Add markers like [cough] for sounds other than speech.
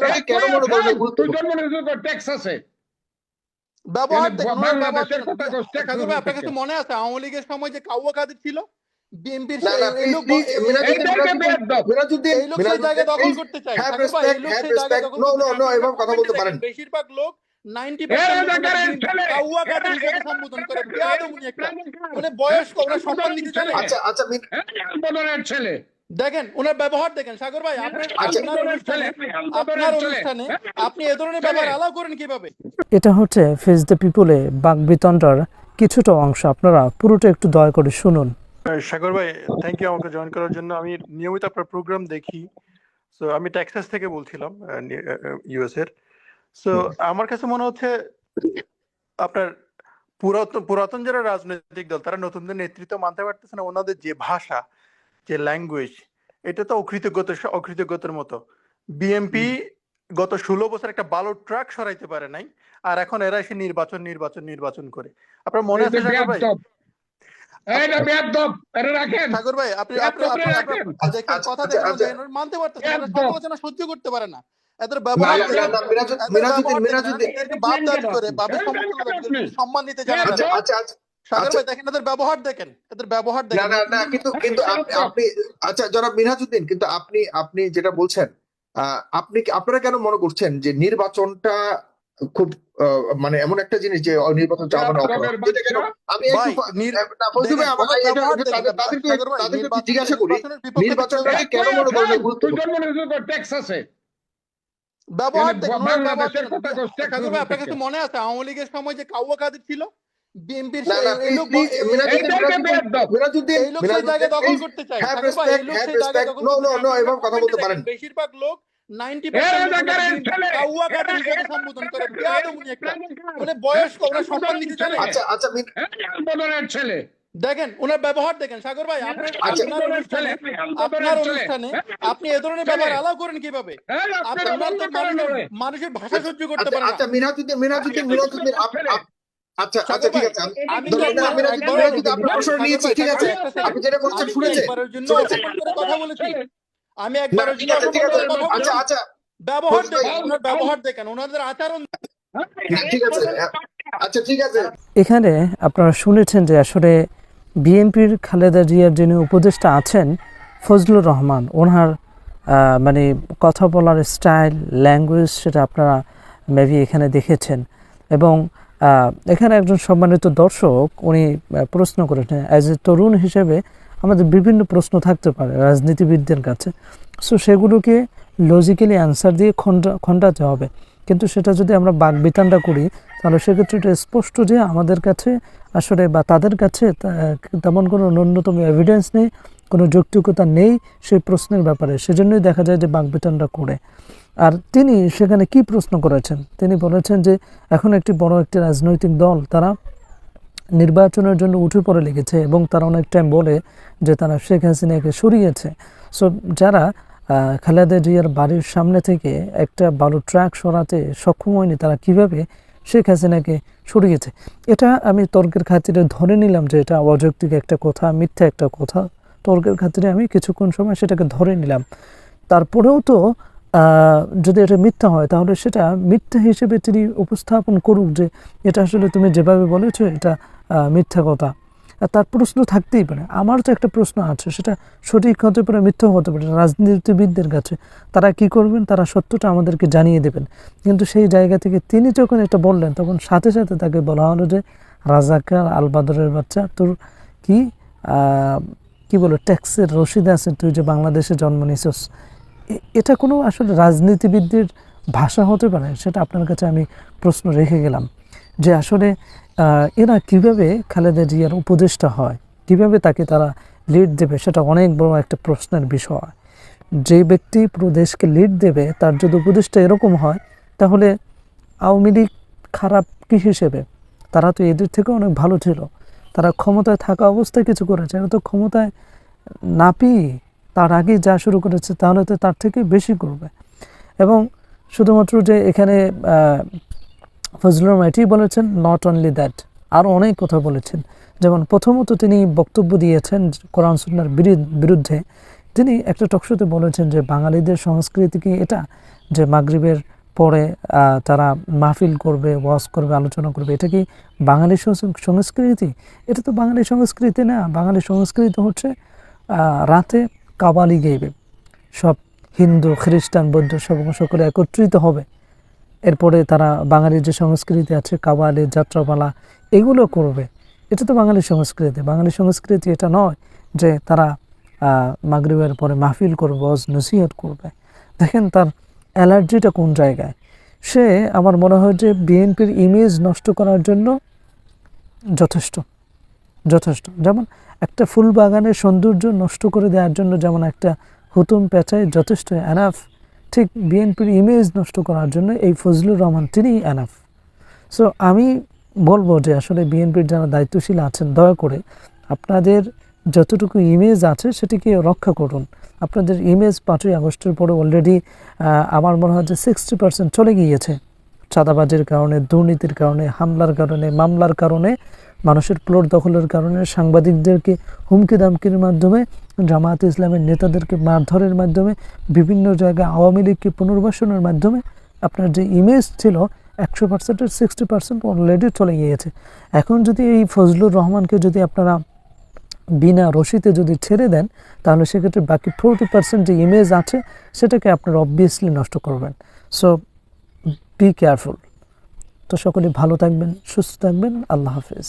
নির্বাচনটাকে কেন মনে করেন তুই গুরুত্বপূর্ণ জন্ম ট্যাক্স আছে। ব্যবহার বাংলাদেশের কথা আপনার মনে আওয়ামী লীগের সময় যে কাউয়া কাদের ছিল? বিএনপির না না এই লোক প্লিজ মিনাজুদ্দিন এইটাকে মিনাজুদ্দিন মিনাজুদ্দিন এই লোক সেই জায়গায় দখল করতে চায়। হ্যাভ সাগর ভাই, এই রেসপেক্ট লোক হ্যাভ সেই জায়গায় রেসপেক্ট দখল নো করতে নো চায়। নো আপনি এভাবে কথা বলতে দেখেন, পারেন। বেশিরভাগ লোক 90% এরা লোক জাকারের বিএনপি ছেলে। দেখেন ওনার ব্যবহার দেখেন সাগর ভাই আপনার আচ্ছা। অনুষ্ঠানে আপনি এ ধরনের ব্যবহার অ্যালাউ করেন কীভাবে? এটা হচ্ছে ফেস দ্য পিপলে বাকবিতণ্ডার কিছুটা অংশ। আপনারা পুরোটা একটু দয়া করে শুনুন। সাগর ভাই থ্যাংক ইউ আমাকে জয়েন করার জন্য। আমি নিয়মিত আপনার প্রোগ্রাম দেখি। সো আমি টেক্সাস থেকে বলছিলাম ইউএস এর। সো আমার কাছে মনে হচ্ছে আপনার পুরাতন পুরাতন যারা রাজনৈতিক দল তারা নতুনদের নেতৃত্ব মানতে পারতেছে না। ওনাদের যে ভাষা যে ল্যাঙ্গুয়েজ এটা তো অকৃতজ্ঞতার অকৃতজ্ঞতার মতো। বিএমপি গত ষোলো বছর একটা ভালো ট্রাক সরাইতে পারে নাই আর এখন এরা এসে নির্বাচন নির্বাচন নির্বাচন করে। আপনার মনে আছে সাগর ভাই? সাগর ভাই আপনি আচ্ছা, কথা আচ্ছা, দেখেন। মানতে সমালোচনা সহ্য করতে পারে না। এদের ব্যবহার করে। সম্মান দিতে জানে আচ্ছা আচ্ছা আচ্ছা। সাগর আচ্ছা। ভাই দেখেন এদের ব্যবহার দেখেন। এদের ব্যবহার দেখেন। না না কিন্তু [laughs] কিন্তু আপনি আপনি আচ্ছা জনাব মিনহাজুদ্দিন কিন্তু আপনি আপনি যেটা বলছেন আহ, আপনি কি- আপনারা কেন মনে করছেন যে নির্বাচনটা খুব মানে এমন একটা জিনিস যে নির্বাচন চাওয়া বাচ্চা। আমি একটু না, জিজ্ঞাসা করি নির্বাচনটাকে কেন মনে করেন গুরুত্বপূর্ণ ব্যবহার থেকে। মনে আছে? আওয়ামী লীগের সময় যে কাউয়া কাদের ছিল? বিএনপির না না এই লোক প্লিজ মিনাজুদ্দিন এইটাকে মিনাজুদ্দিন বেয়াদব। মিনাজুদ্দিন এই লোক সেই জায়গায় দখল করতে চায়। হ্যাভ সাগর ভাই, এই রেসপেক্ট লোক হ্যাভ সেই জায়গায় রেসপেক্ট দখল নো করতে নো চায়। নো আপনি এভাবে কথা বলতে দেখেন, বেশিরভাগ লোক 90% এরা লোক জাকারের বিএনপি ছেলে। আচ্ছা আচ্ছা দেখেন ওনার ব্যবহার দেখেন সাগর ভাই আপনার আচ্ছা। আপনার অনুষ্ঠানে আপনার অনুষ্ঠানে আপনি এ ধরনের ব্যবহার অ্যালাউ করেন কীভাবে? আপনি তো মানুষের ভাষা সহ্য করতে আচ্ছা পারেন আচ্ছা মিনহাজুদ্দিন মিনহাজুদ্দিন মিনহাজুদ্দিন আপ- আপ- আচ্ছা আচ্ছা ঠিক আছে। আমি নিয়েছি, ঠিক আছে? আপনি যেটা শুনেছে? কথা বলেছি। আমি আচ্ছা আচ্ছা ব্যবহার ব্যবহার দেখেন ওনাদের আচরণ ঠিক আছে আচ্ছা ঠিক আছে। এখানে আপনারা শুনেছেন যে আসলে বিএনপির খালেদা জিয়ার যিনি উপদেষ্টা আছেন ফজলুর রহমান ওনার আহ, মানে কথা বলার স্টাইল ল্যাঙ্গুয়েজ সেটা আপনারা মেবি এখানে দেখেছেন। এবং এখানে একজন সম্মানিত দর্শক, উনি প্রশ্ন করেছেন অ্যাজ এ তরুণ হিসেবে আমাদের বিভিন্ন প্রশ্ন থাকতে পারে রাজনীতিবিদদের কাছে। সো সেগুলোকে লজিক্যালি অ্যান্সার দিয়ে খণ্ডা খণ্ডাতে হবে। কিন্তু সেটা যদি আমরা বাগবিতানটা করি, তাহলে সেক্ষেত্রে এটা স্পষ্ট যে আমাদের কাছে আসলে বা তাদের কাছে তেমন কোনো ন্যূনতম এভিডেন্স নেই। কোনো যৌক্তিকতা নেই সেই প্রশ্নের ব্যাপারে। সেজন্যই দেখা যায় যে বাগবিতানটা করে। আর তিনি সেখানে কি প্রশ্ন করেছেন? তিনি বলেছেন যে এখন একটি বড় একটি রাজনৈতিক দল তারা নির্বাচনের জন্য উঠে পড়ে লেগেছে এবং তারা অনেক টাইম বলে যে তারা শেখ হাসিনাকে সরিয়েছে। সো যারা খালেদা জিয়ার বাড়ির সামনে থেকে একটা বালু ট্রাক সরাতে সক্ষম হয়নি, তারা কীভাবে শেখ হাসিনাকে সরিয়েছে? এটা আমি তর্কের খাতিরে ধরে নিলাম যে এটা অযৌক্তিক একটা কথা, মিথ্যা একটা কথা। তর্কের খাতিরে আমি কিছুক্ষণ সময় সেটাকে ধরে নিলাম। তারপরেও তো যদি এটা মিথ্যা হয়, তাহলে সেটা মিথ্যা হিসেবে তিনি উপস্থাপন করুক যে এটা আসলে তুমি যেভাবে বলেছ এটা মিথ্যা কথা। তার প্রশ্ন থাকতেই পারে। আমার তো একটা প্রশ্ন আছে, সেটা সঠিক হতে পারে মিথ্যাও হতে পারে রাজনীতিবিদদের কাছে। তারা কি করবেন? তারা সত্যটা আমাদেরকে জানিয়ে দেবেন। কিন্তু সেই জায়গা থেকে তিনি যখন এটা বললেন, তখন সাথে সাথে তাকে বলা হলো যে, রাজাকার আলবাদরের বাচ্চা, তোর কি কি বলো ট্যাক্সের রসিদ আছে, তুই যে বাংলাদেশে জন্ম নিয়েছিস। এ- এটা কোনো আসলে রাজনীতিবিদদের ভাষা হতে পারে? সেটা আপনার কাছে আমি প্রশ্ন রেখে গেলাম। যে আসলে এরা কীভাবে খালেদা জিয়ার উপদেষ্টা হয়? কীভাবে তাকে তারা লিড দেবে? সেটা অনেক বড় একটা প্রশ্নের বিষয়। যে ব্যক্তি পুরো দেশকে লিড দেবে, তার যদি উপদেষ্টা এরকম হয়, তাহলে আওয়ামী লীগ খারাপ কি হিসেবে? তারা তো এদের থেকে অনেক ভালো ছিল। তারা ক্ষমতায় থাকা অবস্থায় কিছু করেছে। এরা তো ক্ষমতায় না পেয়ে তার আগে যা শুরু করেছে, তাহলে তো তার থেকে বেশি করবে। এবং শুধুমাত্র যে এখানে ফজলুর এটি বলেছেন নট অনলি দ্যাট আরও অনেক কথা বলেছেন। যেমন প্রথমত তিনি বক্তব্য দিয়েছেন কোরআন সুন্নার বিরুদ্ধে। তিনি একটা টকশোতে বলেছেন যে, বাঙালিদের সংস্কৃতি কি এটা? যে মাগরিবের পরে তারা মাহফিল করবে, ওয়াজ করবে, আলোচনা করবে। এটা কি বাঙালি সংস- সংস্কৃতি? এটা তো বাঙালি সংস্কৃতি না। বাঙালি সংস্কৃতি হচ্ছে রাতে কাবালি গাইবে। সব হিন্দু, খ্রিস্টান, বৌদ্ধ, সব সকলে একত্রিত হবে। এরপরে তারা বাঙালির যে সংস্কৃতি আছে, কাবালি, যাত্রাপালা, এগুলো করবে। এটা তো বাঙালি সংস্কৃতি। বাঙালি সংস্কৃতি এটা নয় যে তারা মাগরিবের পরে মাহফিল করবে, ওয়াজ নসিহত করবে। দেখেন তার অ্যালার্জিটা কোন জায়গায়? সে আমার মনে হয় যে বিএনপির ইমেজ নষ্ট করার জন্য যথেষ্ট যথেষ্ট। যেমন একটা ফুল বাগানের সৌন্দর্য নষ্ট করে দেওয়ার জন্য যেমন একটা হুতুম পেঁচায় যথেষ্ট অ্যানাফ ঠিক বিএনপির ইমেজ নষ্ট করার জন্য এই ফজলুর রহমান তিনি অ্যানাফ সো আমি বলব যে আসলে বিএনপির যারা দায়িত্বশীল আছেন, দয়া করে আপনাদের যতটুকু ইমেজ আছে সেটিকে রক্ষা করুন। আপনাদের ইমেজ পাঁচই আগস্টের পরে অলরেডি আমার মনে হয় যে সিক্সটি পার্সেন্ট চলে গিয়েছে। চাঁদাবাজির কারণে, দুর্নীতির কারণে, হামলার কারণে, মামলার কারণে, মানুষের প্লট দখলের কারণে, সাংবাদিকদেরকে হুমকি দামকির মাধ্যমে, জামায়াত ইসলামের নেতাদেরকে মারধরের মাধ্যমে, বিভিন্ন জায়গায় আওয়ামী লীগকে পুনর্বাসনের মাধ্যমে, আপনার যে ইমেজ ছিল, একশো পার্সেন্টের সিক্সটি পার্সেন্ট অলরেডি চলে গিয়েছে। এখন যদি এই ফজলুর রহমানকে যদি আপনারা বিনা রশিতে যদি ছেড়ে দেন, তাহলে সেক্ষেত্রে বাকি ফোরটি পার্সেন্ট যে ইমেজ আছে, সেটাকে আপনারা অবভিয়াসলি নষ্ট করবেন। সো বি কেয়ারফুল তো সকলে ভালো থাকবেন, সুস্থ থাকবেন, আল্লাহ হাফিজ।